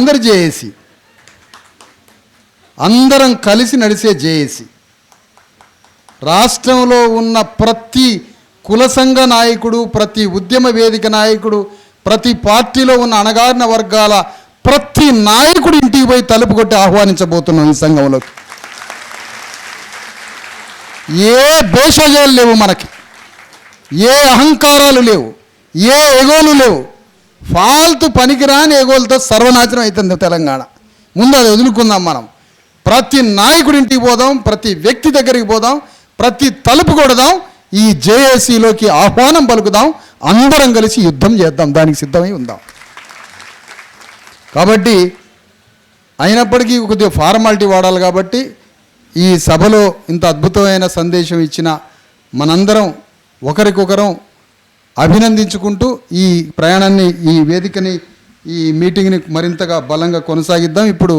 అందరు జేఏసీ. అందరం కలిసి నడిచే జేఏసీ. రాష్ట్రంలో ఉన్న ప్రతి కుల సంఘ నాయకుడు ప్రతి ఉద్యమ వేదిక నాయకుడు ప్రతి పార్టీలో ఉన్న అణగారిన వర్గాల ప్రతి నాయకుడు ఇంటికి పోయి తలుపు కొట్టి ఆహ్వానించబోతున్నాం ఈ సంఘంలోకి. ఏ భేషజాలు లేవు మనకి. ఏ అహంకారాలు లేవు. ఏ ఎగోలు లేవు. ఫాల్తు పనికిరాని ఎగోలతో సర్వనాశనం అవుతుంది తెలంగాణ. ముందు అది వదులుకుందాం మనం. ప్రతి నాయకుడి ఇంటికి పోదాం ప్రతి వ్యక్తి దగ్గరికి పోదాం ప్రతి తలుపు కొడదాం ఈ జేఏసీలోకి ఆహ్వానం పలుకుదాం అందరం కలిసి యుద్ధం చేద్దాం దానికి సిద్ధమై ఉందాం. కాబట్టి అయినప్పటికీ కొద్దిగా ఫార్మాలిటీ వాడాలి కాబట్టి ఈ సభలో ఇంత అద్భుతమైన సందేశం ఇచ్చిన మనందరం ఒకరికొకరం అభినందించుకుంటూ ఈ ప్రయాణాన్ని ఈ వేదికని ఈ మీటింగ్ని మరింతగా బలంగా కొనసాగిద్దాం. ఇప్పుడు